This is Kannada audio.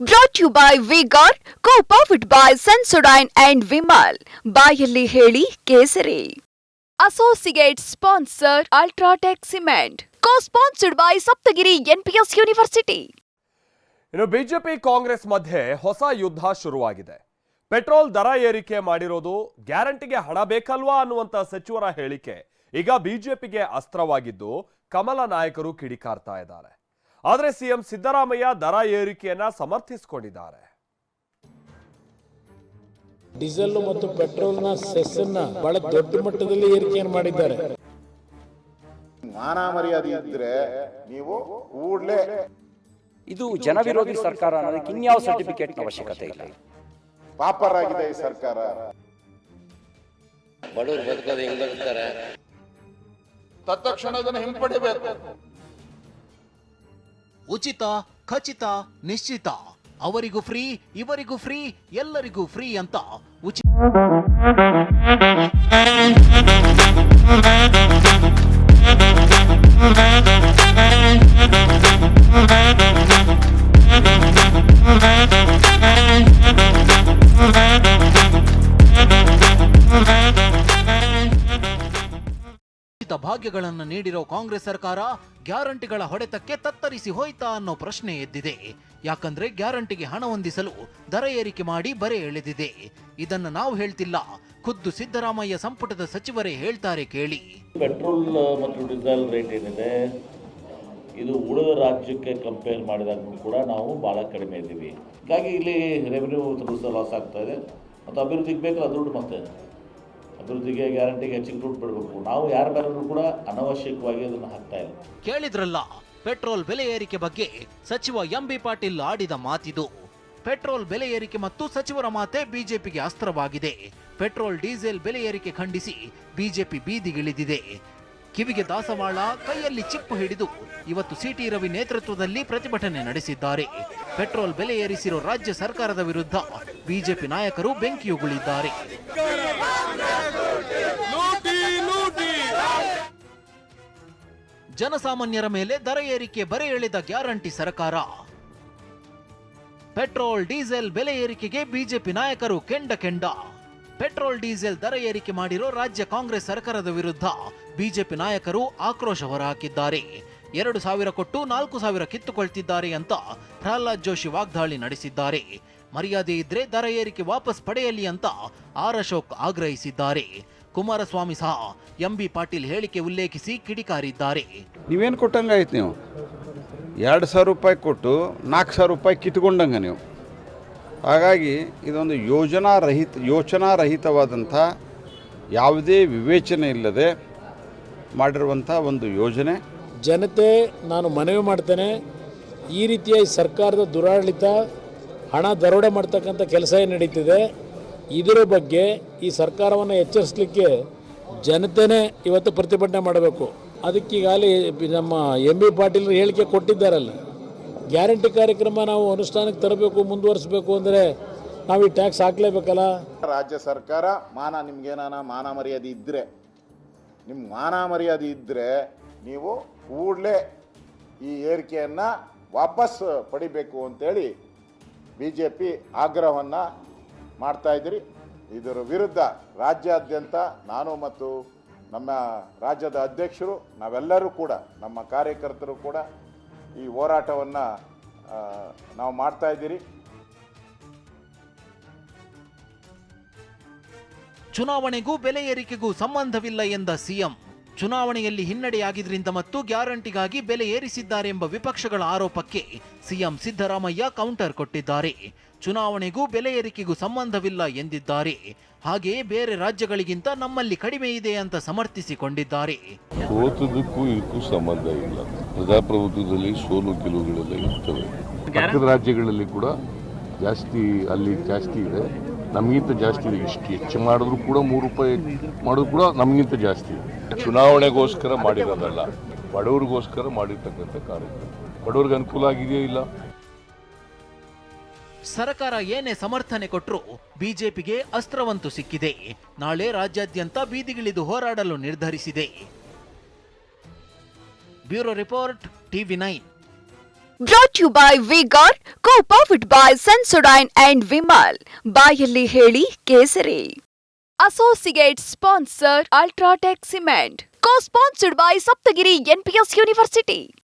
Brought you by Vigor co powered by Sensodyne and Vimal ಬಾಯಲ್ಲಿ ಹೇಳಿ ಕೇಸರಿ. Associate sponsor UltraTech cement co sponsored by Saptagiri NPS university ಇನ್ನು ಬಿಜೆಪಿ ಕಾಂಗ್ರೆಸ್ ಮಧ್ಯೆ ಹೊಸ ಯುದ್ಧ ಶುರುವಾಗಿದೆ. ಪೆಟ್ರೋಲ್ ದರ ಏರಿಕೆ ಮಾಡಿರೋದು ಗ್ಯಾರಂಟಿಗೆ ಹಣ ಬೇಕಲ್ವಾ ಅನ್ನುವಂತ ಸಚಿವರ ಹೇಳಿಕೆ ಈಗ ಬಿಜೆಪಿಗೆ ಅಸ್ತ್ರವಾಗಿದ್ದು ಕಮಲ ನಾಯಕರು ಕಿಡಿಕಾರ್ತಾ ಇದ್ದಾರೆ. ಆದರೆ ಸಿಎಂ ಸಿದ್ದರಾಮಯ್ಯ ದರ ಏರಿಕೆಯನ್ನ ಸಮರ್ಥಿಸಿಕೊಂಡಿದ್ದಾರೆ. ಡೀಸೆಲ್ ಮತ್ತು ಪೆಟ್ರೋಲ್ನ ಸೆಸ್ ಅನ್ನ ಬಹಳ ದೊಡ್ಡ ಮಟ್ಟದಲ್ಲಿ ಏರಿಕೆಯನ್ನು ಮಾಡಿದ್ದಾರೆ. ಮಾನ ಮರ್ಯಾದೆ ಇದ್ರೆ ನೀವು ಕೂಡಲೇ ಇದು ಜನವಿರೋಧಿ ಸರ್ಕಾರ ಅನ್ನೋದಕ್ಕೆ ಇನ್ಯಾವ ಸರ್ಟಿಫಿಕೇಟ್ ಅವಶ್ಯಕತೆ ಇಲ್ಲ. ಪಾಪರಾಗಿದೆ ಈ ಸರ್ಕಾರ. ಬಡವರು ಬದುಕೋದು ಹೆಂಗ್ ಬದುಕ್ತಾರೆ? ತತ್ಕ್ಷಣ ಅದನ್ನು ಹಿಂಪಡಿಬೇಕು. ಉಚಿತ ಖಚಿತ ನಿಶ್ಚಿತ. ಅವರಿಗೂ ಫ್ರೀ ಇವರಿಗೂ ಫ್ರೀ ಎಲ್ಲರಿಗೂ ಫ್ರೀ ಅಂತ ಉಚಿತ ಭಾಗ್ಯಗಳನ್ನು ನೀಡಿರೋ ಕಾಂಗ್ರೆಸ್ ಸರ್ಕಾರ ಗ್ಯಾರಂಟಿಗಳ ಹೊಡೆತಕ್ಕೆ ತತ್ತರಿಸಿ ಹೋಯ್ತಾ ಅನ್ನೋ ಪ್ರಶ್ನೆ ಎದ್ದಿದೆ. ಯಾಕಂದ್ರೆ ಗ್ಯಾರಂಟಿಗೆ ಹಣ ಹೊಂದಿಸಲು ದರ ಏರಿಕೆ ಮಾಡಿ ಬರೆ ಎಳೆದಿದೆ. ಇದನ್ನ ನಾವು ಹೇಳ್ತಿಲ್ಲ. ಖುದ್ದು ಸಿದ್ದರಾಮಯ್ಯ ಸಂಪುಟದ ಸಚಿವರೇ ಹೇಳ್ತಾರೆ ಕೇಳಿ. ಪೆಟ್ರೋಲ್ ಮತ್ತು ಡೀಸೆಲ್ ರೇಟ್ ಏನಿದೆ, ಇದು ಉಳಿದ ರಾಜ್ಯಕ್ಕೆ ಕಂಪೇರ್ ಮಾಡಿದಾಗ ಕೂಡ ನಾವು ಭಾಳ ಕಡಿಮೆ ಇದ್ದೀವಿ. ಹೀಗಾಗಿ ಇಲ್ಲಿ ರೆವೆನ್ಯೂ ಲಾಸ್ ಆಗ್ತಾ ಇದೆ. ಮತ್ತು ಅಭಿವೃದ್ಧಿಗೆ ಬೇಕಲ್ಲ ದುಡ್ಡು ಮತ್ತೆ ಅಭಿವೃದ್ಧಿಗೆ ಗ್ಯಾರಂಟಿಗೆ ಹೆಚ್ಚಿಗೆ ದುಡ್ಡು ಬಿಡಬೇಕು. ನಾವು ಯಾರು ಮೇಲೂ ಕೂಡ ಅನವಶ್ಯಕವಾಗಿ ಅದನ್ನು ಹಾಕ್ತಾ ಇಲ್ಲ. ಕೇಳಿದ್ರಲ್ಲ, ಪೆಟ್ರೋಲ್ ಬೆಲೆ ಏರಿಕೆ ಬಗ್ಗೆ ಸಚಿವ ಎಂ ಬಿ ಪಾಟೀಲ್ ಆಡಿದ ಮಾತಿದು. ಪೆಟ್ರೋಲ್ ಬೆಲೆ ಏರಿಕೆ ಮತ್ತು ಸಚಿವರ ಮಾತೆ ಬಿಜೆಪಿಗೆ ಅಸ್ತ್ರವಾಗಿದೆ. ಪೆಟ್ರೋಲ್, ಡೀಸೆಲ್ ಬೆಲೆ ಏರಿಕೆ ಖಂಡಿಸಿ ಬಿಜೆಪಿ ಬೀದಿಗಿಳಿದಿದೆ. ಕಿವಿಗೆ ದಾಸವಾಳ, ಕೈಯಲ್ಲಿ ಚಿಪ್ಪು ಹಿಡಿದು ಇವತ್ತು ಸಿಟಿ ರವಿ ನೇತೃತ್ವದಲ್ಲಿ ಪ್ರತಿಭಟನೆ ನಡೆಸಿದ್ದಾರೆ. ಪೆಟ್ರೋಲ್ ಬೆಲೆ ಏರಿಸಿರೋ ರಾಜ್ಯ ಸರ್ಕಾರದ ವಿರುದ್ಧ ಬಿಜೆಪಿ ನಾಯಕರು ಬೆಂಕಿಯುಗುಳಿದ್ದಾರೆ. ಜನಸಾಮಾನ್ಯರ ಮೇಲೆ ದರ ಏರಿಕೆ, ಬರೆ ಎಳೆದ ಗ್ಯಾರಂಟಿ ಸರ್ಕಾರ. ಪೆಟ್ರೋಲ್, ಡೀಸೆಲ್ ಬೆಲೆ ಏರಿಕೆಗೆ ಬಿಜೆಪಿ ನಾಯಕರು ಕೆಂಡ ಕೆಂಡ. ಪೆಟ್ರೋಲ್, ಡೀಸೆಲ್ ದರ ಏರಿಕೆ ಮಾಡಿರೋ ರಾಜ್ಯ ಕಾಂಗ್ರೆಸ್ ಸರ್ಕಾರದ ವಿರುದ್ಧ ಬಿಜೆಪಿ ನಾಯಕರು ಆಕ್ರೋಶ ಹೊರಹಾಕಿದ್ದಾರೆ. ಎರಡು ಸಾವಿರ ಕೊಟ್ಟು ನಾಲ್ಕು ಸಾವಿರ ಕಿತ್ತುಕೊಳ್ತಿದ್ದಾರೆ ಅಂತ ಪ್ರಹ್ಲಾದ್ ಜೋಶಿ ವಾಗ್ದಾಳಿ ನಡೆಸಿದ್ದಾರೆ. ಮರ್ಯಾದೆ ಇದ್ರೆ ದರ ಏರಿಕೆ ವಾಪಸ್ ಪಡೆಯಲಿ ಅಂತ ಆರ್ ಅಶೋಕ್ ಆಗ್ರಹಿಸಿದ್ದಾರೆ. ಕುಮಾರಸ್ವಾಮಿ ಸಹ ಎಂಬಿ ಪಾಟೀಲ್ ಹೇಳಿಕೆ ಉಲ್ಲೇಖಿಸಿ ಕಿಡಿಕಾರಿದ್ದಾರೆ. ನೀವೇನು ಕೊಟ್ಟಂಗೆ ಆಯ್ತು ನೀವು? ಎರಡು ಸಾವಿರ ರೂಪಾಯಿ ಕೊಟ್ಟು ನಾಲ್ಕು ಸಾವಿರ ರೂಪಾಯಿ ಕಿತ್ಕೊಂಡಂಗೆ ನೀವು. ಹಾಗಾಗಿ ಇದೊಂದು ಯೋಜನಾ ರಹಿತ ಯೋಚನಾ ರಹಿತವಾದಂಥ ಯಾವುದೇ ವಿವೇಚನೆ ಇಲ್ಲದೆ ಮಾಡಿರುವಂಥ ಒಂದು ಯೋಜನೆ. ಜನತೆ ನಾನು ಮನವಿ ಮಾಡ್ತೇನೆ ಈ ರೀತಿಯ ಸರ್ಕಾರದ ದುರಾಡಳಿತ ಹಣ ದರೋಡೆ ಮಾಡ್ತಕ್ಕಂಥ ಕೆಲಸ ಏನು ನಡೀತಿದೆ ಇದರ ಬಗ್ಗೆ ಈ ಸರ್ಕಾರವನ್ನು ಎಚ್ಚರಿಸಲಿಕ್ಕೆ ಜನತೆನೇ ಇವತ್ತು ಪ್ರತಿಭಟನೆ ಮಾಡಬೇಕು. ಅದಕ್ಕೆ ಈಗಾಗಲೇ ನಮ್ಮ ಎಂ ಬಿ ಪಾಟೀಲ್ ಹೇಳಿಕೆ ಕೊಟ್ಟಿದ್ದಾರಲ್ಲ, ಗ್ಯಾರಂಟಿ ಕಾರ್ಯಕ್ರಮ ನಾವು ಅನುಷ್ಠಾನಕ್ಕೆ ತರಬೇಕು, ಮುಂದುವರಿಸಬೇಕು ಅಂದರೆ ನಾವು ಈ ಟ್ಯಾಕ್ಸ್ ಹಾಕಲೇಬೇಕಲ್ಲ? ರಾಜ್ಯ ಸರ್ಕಾರ ಮಾನ ನಿಮ್ಗೇನಾನ ಮಾನ ಮರ್ಯಾದೆ ಇದ್ದರೆ ನಿಮ್ಮ ಮಾನ ಮರ್ಯಾದೆ ಇದ್ದರೆ ನೀವು ಕೂಡಲೇ ಈ ಏರಿಕೆಯನ್ನು ವಾಪಸ್ ಪಡಿಬೇಕು ಅಂತೇಳಿ ಬಿ ಜೆ ಪಿ ಆಗ್ರಹವನ್ನು ಮಾಡ್ತಾ ಇದ್ದೀರಿ. ಇದರ ವಿರುದ್ಧ ರಾಜ್ಯಾದ್ಯಂತ ನಾನು ಮತ್ತು ನಮ್ಮ ರಾಜ್ಯದ ಅಧ್ಯಕ್ಷರು, ನಾವೆಲ್ಲರೂ ಕೂಡ, ನಮ್ಮ ಕಾರ್ಯಕರ್ತರು ಕೂಡ ಈ ಹೋರಾಟವನ್ನು ನಾವು ಮಾಡ್ತಾ ಇದ್ದೀರಿ. ಚುನಾವಣೆಗೂ ಬೆಲೆ ಏರಿಕೆಗೂ ಸಂಬಂಧವಿಲ್ಲ ಎಂದ ಸಿಎಂ. ಚುನಾವಣೆಯಲ್ಲಿ ಹಿನ್ನಡೆಯಾಗಿದ್ದರಿಂದ ಮತ್ತು ಗ್ಯಾರಂಟಿಗಾಗಿ ಬೆಲೆ ಏರಿಸಿದ್ದಾರೆ ಎಂಬ ವಿಪಕ್ಷಗಳ ಆರೋಪಕ್ಕೆ ಸಿಎಂ ಸಿದ್ದರಾಮಯ್ಯ ಕೌಂಟರ್ ಕೊಟ್ಟಿದ್ದಾರೆ. ಚುನಾವಣೆಗೂ ಬೆಲೆ ಏರಿಕೆಗೂ ಸಂಬಂಧವಿಲ್ಲ ಎಂದಿದ್ದಾರೆ. ಹಾಗೆಯೇ ಬೇರೆ ರಾಜ್ಯಗಳಿಗಿಂತ ನಮ್ಮಲ್ಲಿ ಕಡಿಮೆ ಇದೆ ಅಂತ ಸಮರ್ಥಿಸಿಕೊಂಡಿದ್ದಾರೆ. ಸೋತದಕ್ಕೂ ಇದಕ್ಕೂ ಸಂಬಂಧ ಇಲ್ಲ. ಪ್ರಜಾಪ್ರಭುತ್ವದಲ್ಲಿ ಸೋಲು ಗೆಲುವುಗಳೆಲ್ಲ ಇರ್ತವೆ. ಪಕ್ಕದ ರಾಜ್ಯಗಳಲ್ಲಿ ಕೂಡ ಜಾಸ್ತಿ ಅಲ್ಲಿ ಜಾಸ್ತಿ ಇದೆ. ನಮಗಿಂತ ಜಾಸ್ತಿ ಇದೆ. ಎಷ್ಟು ಹೆಚ್ಚು ಮಾಡಿದ್ರು ಕೂಡ ಮೂರು ರೂಪಾಯಿ ಮಾಡಿದ್ರು ಕೂಡ ನಮಗಿಂತ ಜಾಸ್ತಿ ಚುನಾವಣೆಗೋಸ್ಕರ ಮಾಡಿರೋದಲ್ಲ, ಬಡವರಿಗೋಸ್ಕರ ಮಾಡಿರ್ತಕ್ಕಂಥ ಕಾರ್ಯಕ್ರಮ. ಬಡವ್ರಿಗೆ ಅನುಕೂಲ ಆಗಿದೆಯೋ ಇಲ್ಲ? ಸರ್ಕಾರ ಏನೇ ಸಮರ್ಥನೆ ಕೊಟ್ಟರೂ ಬಿಜೆಪಿಗೆ ಅಸ್ತ್ರವಂತೂ ಸಿಕ್ಕಿದೆ. ನಾಳೆ ರಾಜ್ಯಾದ್ಯಂತ ಬೀದಿಗಿಳಿದು ಹೋರಾಡಲು ನಿರ್ಧರಿಸಿದೆ. Bureau report, TV nine. Brought you by Vigor co powered by Sensodyne and Vimal ಬಾಯಲ್ಲಿ ಹೇಳಿ ಕೇಸರಿ. Associate sponsor UltraTech cement co sponsored by Saptagiri NPS university